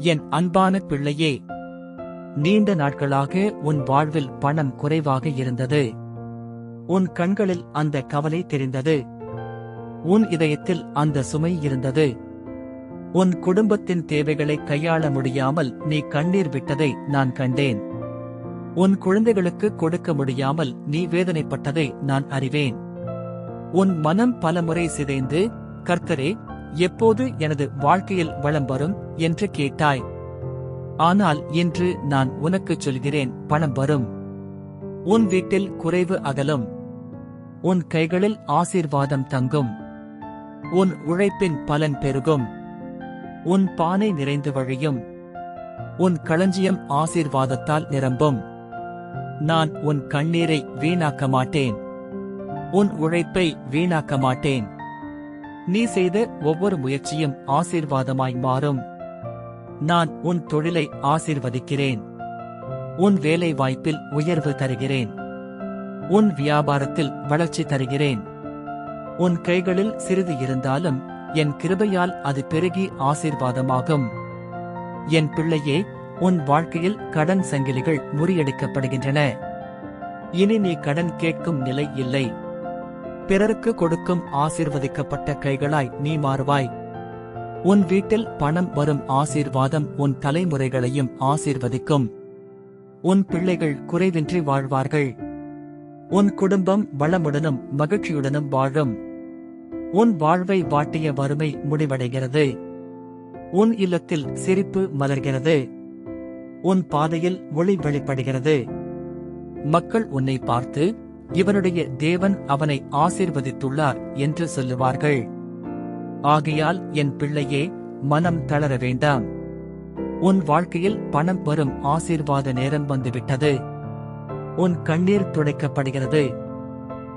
என் அன்பான பிள்ளையே நீண்ட நாட்களாக உன் வாழ்வில் பணம் குறைவாக இருந்தது. உன் கண்களில் அந்த கவலை தெரிந்தது. உன் இதயத்தில் அந்த சுமை இருந்தது. உன் குடும்பத்தின் தேவைகளை கையாள முடியாமல் நீ கண்ணீர் விட்டதை நான் கண்டேன். உன் குழந்தைகளுக்கு கொடுக்க முடியாமல் நீ வேதனைப்பட்டதை நான் அறிவேன். உன் மனம் பலமுறை சிதைந்து கர்த்தரே எப்போது எனது வாழ்க்கையில் வளம் வரும் என்று கேட்டாய். ஆனால் இன்று நான் உனக்குச் சொல்கிறேன் பணம் வரும். உன் வீட்டில் குறைவு அகலும். உன் கைகளில் ஆசீர்வாதம் தங்கும். உன் உழைப்பின் பலன் பெருகும். உன் பானை நிறைந்து வழியும். உன் களஞ்சியம் ஆசீர்வாதத்தால் நிரம்பும். நான் உன் கண்ணீரை வீணாக்க மாட்டேன். உன் உழைப்பை வீணாக்க மாட்டேன். நீ செய்த ஒவ்வொரு முயற்சியும் ஆசீர்வாதமாய் மாறும். நான் உன் தொழிலை ஆசீர்வதிக்கிறேன். உன் வேலை வாய்ப்பில் உயர்வு தருகிறேன். உன் வியாபாரத்தில் வளர்ச்சி தருகிறேன். உன் கைகளில் சிறிது இருந்தாலும் என் கிருபையால் அது பெருகி ஆசீர்வாதமாகும். என் பிள்ளையே உன் வாழ்க்கையில் கடன் சங்கிலிகள் முறியடிக்கப்படுகின்றன. இனி நீ கடன் கேட்கும் நிலை இல்லை. பிறருக்கு கொடுக்கும் ஆசீர்வதிக்கப்பட்ட கைகளாய் நீ மாறுவாய். உன் வீட்டில் பணம் வரும் ஆசீர்வாதம் உன் தலைமுறைகளையும் ஆசீர்வதிக்கும். உன் பிள்ளைகள் குறைவின்றி வாழ்வார்கள். உன் குடும்பம் வளமுடனும் மகிழ்ச்சியுடனும் வாழும். உன் வாழ்வை வாட்டிய வறுமை முடிவடைகிறது. உன் இல்லத்தில் சிரிப்பு மலர்கிறது. உன் பாதையில் ஒளி வெளிப்படுகிறது. மக்கள் உன்னை பார்த்து இவனுடைய தேவன் அவனை ஆசீர்வதித்துள்ளார் என்று சொல்லுவார்கள். ஆகையால் என் பிள்ளையே மனம் தளர வேண்டாம். உன் வாழ்க்கையில் பணம் வரும் ஆசீர்வாத நேரம் வந்துவிட்டது. உன் கண்ணீர் துடைக்கப்படுகிறது.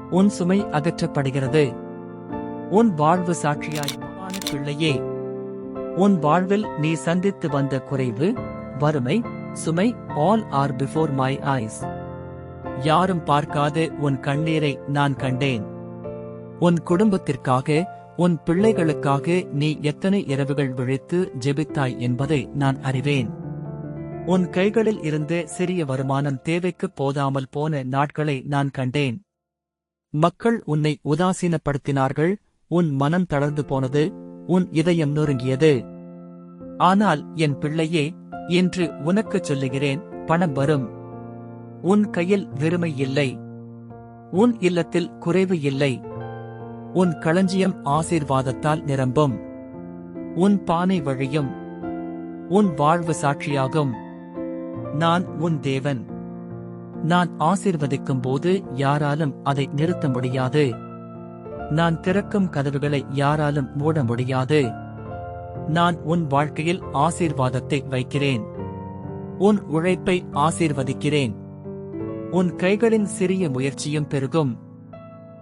உன் சுமை அகற்றப்படுகிறது. உன் வாழ்வு சாட்சியாய் பிள்ளையே உன் வாழ்வில் நீ சந்தித்து வந்த குறைவு வறுமை சுமை all are before my eyes யாரும் பார்க்காத உன் கண்ணீரை நான் கண்டேன். உன் குடும்பத்திற்காக உன் பிள்ளைகளுக்காக நீ எத்தனை இரவுகள் விழித்து ஜெபித்தாய் என்பதை நான் அறிவேன். உன் கைகளில் இருந்து சிறிய வருமானம் தேவைக்கு போதாமல் போன நாட்களை நான் கண்டேன். மக்கள் உன்னை உதாசீனப்படுத்தினார்கள் உன் மனம் தளர்ந்து போனது உன் இதயம் நொறுங்கியது. ஆனால் என் பிள்ளையே இன்று உனக்குச் சொல்லுகிறேன் பணம் வரும். உன் கையில் வெறுமை இல்லை. உன் இல்லத்தில் குறைவு இல்லை. உன் களஞ்சியம் ஆசீர்வாதத்தால் நிரம்பும். உன் பானை வழியும். உன் வாழ்வு சாட்சியாகும். நான் உன் தேவன். நான் ஆசிர்வதிக்கும் போது யாராலும் அதை நிறுத்த முடியாது. நான் திறக்கும் கதவுகளை யாராலும் மூட முடியாது. நான் உன் வாழ்க்கையில் ஆசீர்வாதத்தை வைக்கிறேன். உன் உழைப்பை ஆசீர்வதிக்கிறேன். உன் கைகளின் சிறிய முயற்சியும் பெருகும்.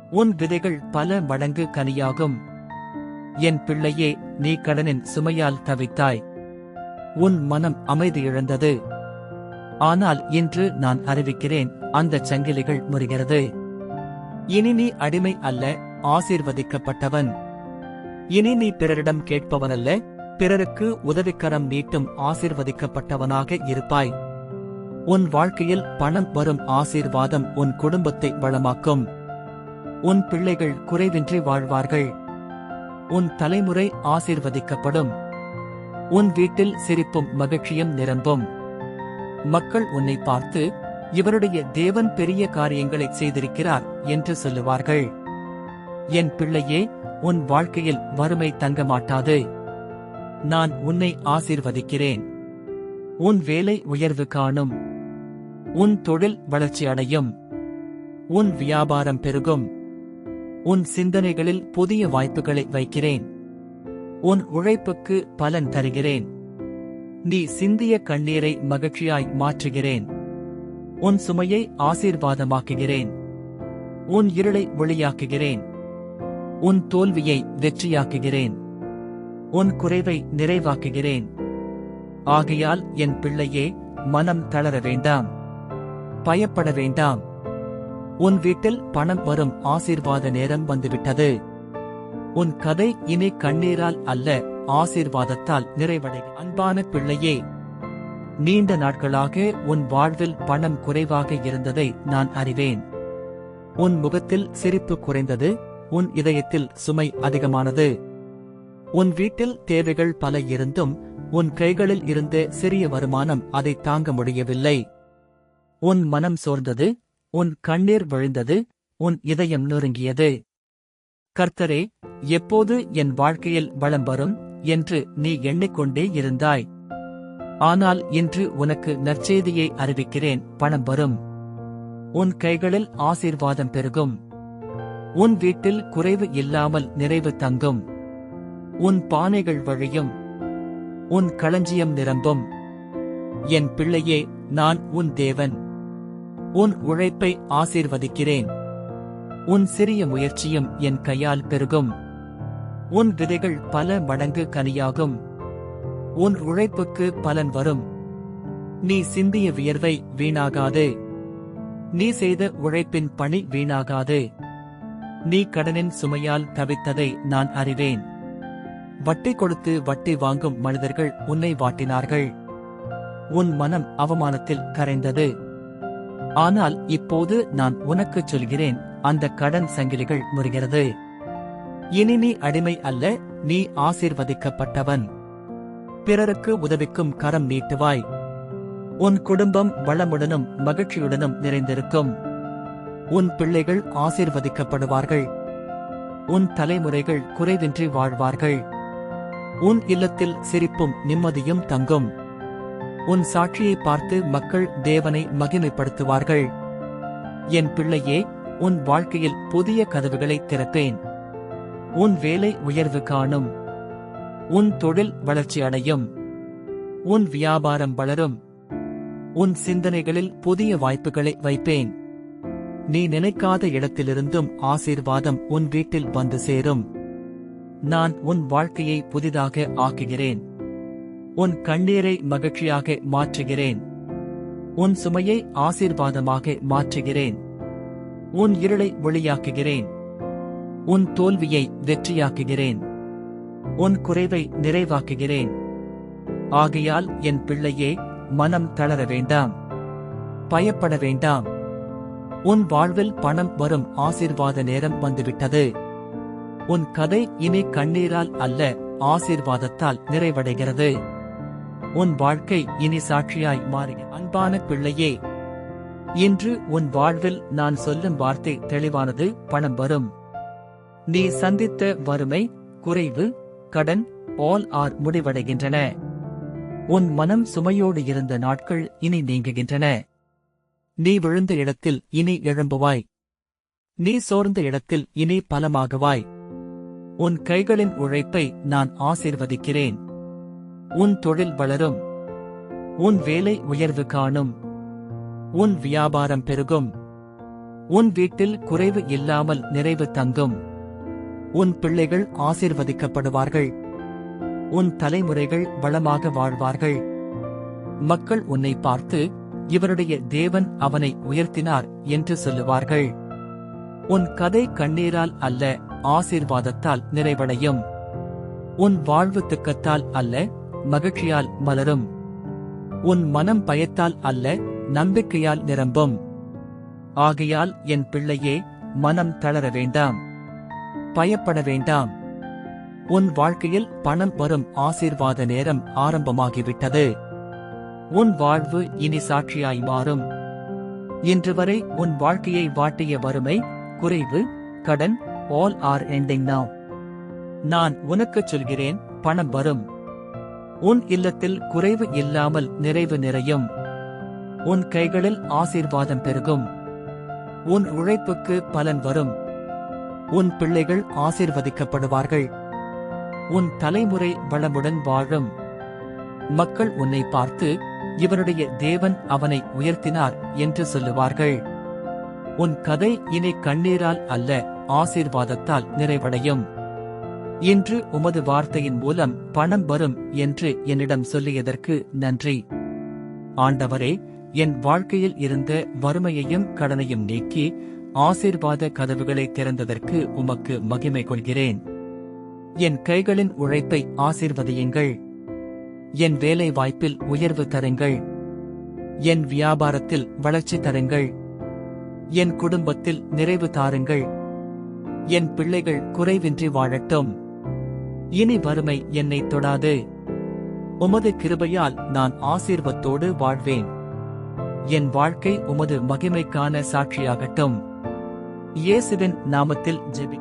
உன் விதைகள் பல மடங்கு கனியாகும். என் பிள்ளையே நீ கடனின் சுமையால் தவித்தாய். உன் மனம் அமைதி இழந்தது. ஆனால் இன்று நான் அறிவிக்கிறேன் அந்த சங்கிலிகள் முறிகிறது. இனி நீ அடிமை அல்ல ஆசீர்வதிக்கப்பட்டவன். இனி நீ பிறரிடம் கேட்பவனல்ல பிறருக்கு உதவிக்கரம் நீட்டும் ஆசிர்வதிக்கப்பட்டவனாக இருப்பாய். உன் வாழ்க்கையில் பணம் வரும் ஆசீர்வாதம் உன் குடும்பத்தை வளமாக்கும். உன் பிள்ளைகள் குறைவின்றி வாழ்வார்கள். உன் தலைமுறை ஆசீர்வதிக்கப்படும். உன் வீட்டில் சிரிப்பும் மகிழ்ச்சியும் நிரம்பும். மக்கள் உன்னை பார்த்து இவருடைய தேவன் பெரிய காரியங்களை செய்திருக்கிறார் என்று சொல்லுவார்கள். என் பிள்ளையே உன் வாழ்க்கையில் வறுமை தங்க மாட்டாது நான் உன்னை ஆசீர்வதிக்கிறேன். உன் வேலை உயர்வு காணும். உன் தொழில் வளர்ச்சி அடையும். உன் வியாபாரம் பெருகும். உன் சிந்தனைகளில் புதிய வாய்ப்புகளை வைக்கிறேன். உன் உழைப்புக்கு பலன் தருகிறேன். நீ சிந்திய கண்ணீரை மகிழ்ச்சியாய் மாற்றுகிறேன். உன் சுமையை ஆசீர்வாதமாக்குகிறேன். உன் இருளை ஒளியாக்குகிறேன் உன் தோல்வியை வெற்றியாக்குகிறேன். உன் குறைவை நிறைவாக்குகிறேன். ஆகையால் என் பிள்ளையே மனம் தளர வேண்டாம். பயப்பட வேண்டாம். உன் வீட்டில் பணம் வரும் ஆசீர்வாத நேரம் வந்துவிட்டது. உன் கதை இனி கண்ணீரால் அல்ல ஆசீர்வாதத்தால் நிறைவடை அன்பான பிள்ளையே நீண்ட நாட்களாக உன் வாழ்வில் பணம் குறைவாக இருந்ததை நான் அறிவேன். உன் முகத்தில் சிரிப்பு குறைந்தது உன் இதயத்தில் சுமை அதிகமானது. உன் வீட்டில் தேவைகள் பல இருந்தும் உன் கைகளில் இருந்த சிறிய வருமானம் அதை தாங்க முடியவில்லை. உன் மனம் சோர்ந்தது உன் கண்ணீர் விழுந்தது உன் இதயம் நொறுங்கியது கர்த்தரே எப்போது என் வாழ்க்கையில் வளம் வரும் என்று நீ எண்ணிக்கொண்டே இருந்தாய். ஆனால் இன்று உனக்கு நற்செய்தியை அறிவிக்கிறேன் பணம் வரும். உன் கைகளில் ஆசீர்வாதம் பெருகும். உன் வீட்டில் குறைவு இல்லாமல் நிறைவு தங்கும். உன் பானைகள் வழியும். உன் களஞ்சியம் நிரம்பும். என் பிள்ளையே நான் உன் தேவன். உன் உழைப்பை ஆசீர்வதிக்கிறேன். உன் சிறிய முயற்சியும் என் கையால் பெருகும். உன் விதைகள் பல மடங்கு கனியாகும். உன் உழைப்புக்கு பலன் வரும். நீ சிந்திய வியர்வை வீணாகாது. நீ செய்த உழைப்பின் பணி வீணாகாது. நீ கடனின் சுமையால் தவித்ததை நான் அறிவேன். வட்டி கொடுத்து வட்டி வாங்கும் மனிதர்கள் உன்னை வாட்டினார்கள். உன் மனம் அவமானத்தில் கரைந்தது. ஆனால் இப்போது நான் உனக்குச் சொல்கிறேன் அந்த கடன் சங்கிலிகள் முறிகிறது. இனி நீ அடிமை அல்ல நீ ஆசீர்வதிக்கப்பட்டவன். பிறருக்கு உதவிக்கும் கரம் நீட்டுவாய். உன் குடும்பம் வளமுடனும் மகிழ்ச்சியுடனும் நிறைந்திருக்கும். உன் பிள்ளைகள் ஆசீர்வதிக்கப்படுவார்கள். உன் தலைமுறைகள் குறைவின்றி வாழ்வார்கள். உன் இல்லத்தில் சிரிப்பும் நிம்மதியும் தங்கும். உன் சாட்சியை பார்த்து மக்கள் தேவனை மகிமைப்படுத்துவார்கள். என் பிள்ளையே உன் வாழ்க்கையில் புதிய கதவுகளை திறப்பேன். உன் வேலை உயர்வு காணும். உன் தொழில் வளர்ச்சி அடையும். உன் வியாபாரம் வளரும். உன் சிந்தனைகளில் புதிய வாய்ப்புகளை வைப்பேன். நீ நினைக்காத இடத்திலிருந்தும் ஆசீர்வாதம் உன் வீட்டில் வந்து சேரும். நான் உன் வாழ்க்கையை புதிதாக ஆக்குகிறேன். உன் கண்ணீரை மகிழ்ச்சியாக மாற்றுகிறேன். உன் சுமையை ஆசீர்வாதமாக மாற்றுகிறேன். உன் இருளை ஒளியாக்குகிறேன் உன் தோல்வியை வெற்றியாக்குகிறேன். உன் குறைவை நிறைவாக்குகிறேன். ஆகையால் என் பிள்ளையே மனம் தளர வேண்டாம். பயப்பட வேண்டாம். உன் வாழ்வில் பணம் வரும் ஆசீர்வாத நேரம் வந்துவிட்டது. உன் கதை இனி கண்ணீரால் அல்ல ஆசீர்வாதத்தால் நிறைவடைகிறது. உன் வாழ்க்கை இனி சாட்சியாய் மாறி. அன்பான பிள்ளையே இன்று உன் வாழ்வில் நான் சொல்லும் வார்த்தை தெளிவானது பணம் வரும். நீ சந்தித்த வறுமை குறைவு கடன் ஆல் ஆர் முடிவடைகின்றன. உன் மனம் சுமையோடு இருந்த நாட்கள் இனி நீங்குகின்றன. நீ விழுந்த இடத்தில் இனி எழும்புவாய். நீ சோர்ந்த இடத்தில் இனி பலமாகுவாய். உன் கைகளின் உழைப்பை நான் ஆசீர்வதிக்கிறேன். உன் தொழில் வளரும். உன் வேலை உயர்வு காணும். உன் வியாபாரம் பெருகும். உன் வீட்டில் குறைவு இல்லாமல் நிறைவு தங்கும். உன் பிள்ளைகள் ஆசிர்வதிக்கப்படுவார்கள். உன் தலைமுறைகள் வளமாக வாழ்வார்கள். மக்கள் உன்னை பார்த்து இவருடைய தேவன் அவனை உயர்த்தினார் என்று சொல்லுவார்கள். உன் கதை கண்ணீரால் அல்ல ஆசீர்வாதத்தால் நிறைவடையும். உன் வாழ்வு திக்கத்தால் அல்ல மகிழ்ச்சியால் மலரும். உன் மனம் பயத்தால் அல்ல நம்பிக்கையால் நிரம்பும். ஆகையால் என் பிள்ளையே மனம் தளர வேண்டாம். பயப்பட வேண்டாம். உன் வாழ்க்கையில் பணம் வரும் ஆசீர்வாத நேரம் ஆரம்பமாகிவிட்டது. உன் வாழ்வு இனி சாட்சியாய் மாறும். இன்று வரை உன் வாழ்க்கையை வாட்டிய வறுமை குறைவு கடன் ஆல் ஆர் எண்டிங் now. நான் உனக்குச் சொல்கிறேன் பணம் வரும். உன் இல்லத்தில் குறைவு இல்லாமல் நிறைவு நிறையும். உன் கைகளில் ஆசீர்வாதம் பெருகும். உன் உழைப்புக்கு பலன் வரும். உன் பிள்ளைகள் ஆசீர்வதிக்கப்படுவார்கள். உன் தலைமுறை வளமுடன் வாழும். மக்கள் உன்னை பார்த்து இவருடைய தேவன் அவனை உயர்த்தினார் என்று சொல்லுவார்கள். உன் கதை இனி கண்ணீரால் அல்ல ஆசீர்வாதத்தால் நிறைவடையும். இன்று உமது வார்த்தையின் மூலம் பணம் வரும் என்று என்னிடம் சொல்லியதற்கு நன்றி. ஆண்டவரே என் வாழ்க்கையில் இருந்த வறுமையையும் கடனையும் நீக்கி ஆசீர்வாத கதவுகளை திறந்ததற்கு உமக்கு மகிமை கொள்கிறேன். என் கைகளின் உழைப்பை ஆசீர்வதியுங்கள். என் வேலை வாய்ப்பில் உயர்வு தருங்கள். என் வியாபாரத்தில் வளர்ச்சி தருங்கள். என் குடும்பத்தில் நிறைவு தாருங்கள். என் பிள்ளைகள் குறைவின்றி வாழட்டும். இனி வறுமை என்னை தொடாது. உமது கிருபையால் நான் ஆசீர்வத்தோடு வாழ்வேன். என் வாழ்க்கை உமது மகிமைக்கான சாட்சியாகட்டும். இயேசுவின் நாமத்தில் ஜெபி